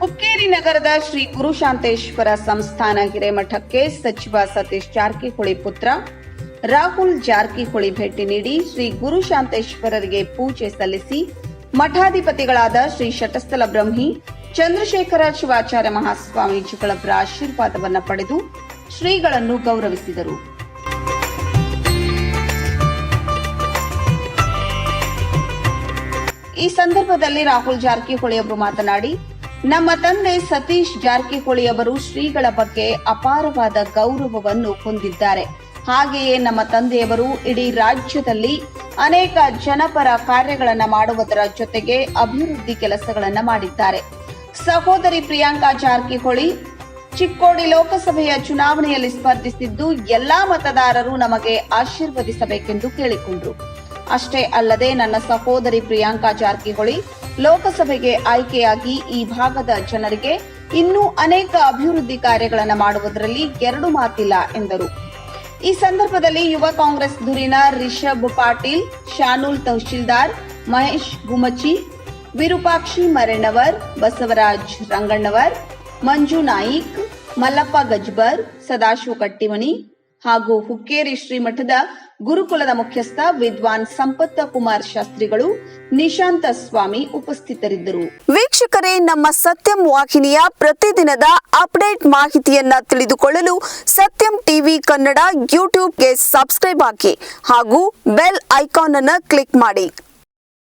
ನಗರದ ಶ್ರೀ ಗುರುಶಾಂತೇಶ್ವರ ಸಂಸ್ಥಾನ ಹಿರೇಮಠಕ್ಕೆ ಸಚಿವ ಸತೀಶ್ ಜಾರಕಿಹೊಳಿ ಪುತ್ರ ರಾಹುಲ್ ಜಾರಕಿಹೊಳಿ ಭೇಟಿ ನೀಡಿ ಶ್ರೀ ಗುರುಶಾಂತೇಶ್ವರರಿಗೆ ಪೂಜೆ ಸಲ್ಲಿಸಿ ಮಠಾಧಿಪತಿಗಳಾದ ಶ್ರೀ ಶಟಸ್ಥಲ ಬ್ರಹ್ಮಿ, ಚಂದ್ರಶೇಖರ ಶಿವಾಚಾರ್ಯ ಮಹಾಸ್ವಾಮೀಜಿಗಳ ಆಶೀರ್ವಾದವನ್ನು ಪಡೆದು ಶ್ರೀಗಳನ್ನು ಗೌರವಿಸಿದರು. ಈ ಸಂದರ್ಭದಲ್ಲಿ ರಾಹುಲ್ ಜಾರಕಿಹೊಳಿ ಅವರು ಮಾತನಾಡಿ ನಮ್ಮ ತಂದೆ ಸತೀಶ್ ಜಾರಕಿಹೊಳಿ ಅವರು ಶ್ರೀಗಳ ಬಗ್ಗೆ ಅಪಾರವಾದ ಗೌರವವನ್ನು ಹೊಂದಿದ್ದಾರೆ. ಹಾಗೆಯೇ ನಮ್ಮ ತಂದೆಯವರು ಇಡೀ ರಾಜ್ಯದಲ್ಲಿ ಅನೇಕ ಜನಪರ ಕಾರ್ಯಗಳನ್ನು ಮಾಡುವುದರ ಜೊತೆಗೆ ಅಭಿವೃದ್ಧಿ ಕೆಲಸಗಳನ್ನು ಮಾಡಿದ್ದಾರೆ. ಸಹೋದರಿ ಪ್ರಿಯಾಂಕಾ ಜಾರಕಿಹೊಳಿ, ಚಿಕ್ಕೋಡಿ ಲೋಕಸಭೆಯ ಚುನಾವಣೆಯಲ್ಲಿ ಸ್ಪರ್ಧಿಸಿದ್ದು ಎಲ್ಲಾ ಮತದಾರರು ನಮಗೆ ಆಶೀರ್ವದಿಸಬೇಕೆಂದು ಕೇಳಿಕೊಂಡರು. ಅಷ್ಟೇ ಅಲ್ಲದೆ ನನ್ನ ಸಹೋದರಿ ಪ್ರಿಯಾಂಕಾ ಜಾರಕಿಹೊಳಿ ಲೋಕಸಭೆಗೆ ಆಯ್ಕೆಯಾಗಿ ಈ ಭಾಗದ ಜನರಿಗೆ ಇನ್ನೂ ಅನೇಕ ಅಭಿವೃದ್ಧಿ ಕಾರ್ಯಗಳನ್ನು ಮಾಡುವುದರಲ್ಲಿ ಎರಡು ಮಾತಿಲ್ಲ ಎಂದರು. ಈ ಸಂದರ್ಭದಲ್ಲಿ ಯುವ ಕಾಂಗ್ರೆಸ್ ಧುರೀಣ ರಿಷಬ್ ಪಾಟೀಲ್ ಶಾನುಲ್ ತಹಶೀಲ್ದಾರ್ ಮಹೇಶ್ ಗುಮಚಿ, ವಿರೂಪಾಕ್ಷಿ ಮರೆಣ್ಣವರ್ ಬಸವರಾಜ್ ರಂಗಣ್ಣವರ್, ಮಂಜು ನಾಯಿಕ್, ಮಲ್ಲಪ್ಪ ಗಜ್ಬರ್, ಸದಾಶಿವ ಕಟ್ಟಿಮನಿ ಹಾಗೂ ಹುಕ್ಕೇರಿ ಶ್ರೀಮಠದ ಗುರುಕುಲದ ಮುಖ್ಯಸ್ಥ ವಿದ್ವಾನ್ ಸಂಪತ್ತ ಕುಮಾರ್ ಶಾಸ್ತ್ರಿಗಳು, ನಿಶಾಂತ ಸ್ವಾಮಿ ಉಪಸ್ಥಿತರಿದ್ದರು. ವೀಕ್ಷಕರೇ, ನಮ್ಮ ಸತ್ಯಂ ವಾಹಿನಿಯ ಪ್ರತಿದಿನದ ಅಪ್ಡೇಟ್ ಮಾಹಿತಿಯನ್ನ ತಿಳಿದುಕೊಳ್ಳಲು ಸತ್ಯಂ ಟಿವಿ ಕನ್ನಡ ಯೂಟ್ಯೂಬ್ಗೆ ಸಬ್ಸ್ಕ್ರೈಬ್ ಹಾಕಿ ಹಾಗೂ ಬೆಲ್ ಐಕಾನ್ ಅನ್ನು ಕ್ಲಿಕ್ ಮಾಡಿ.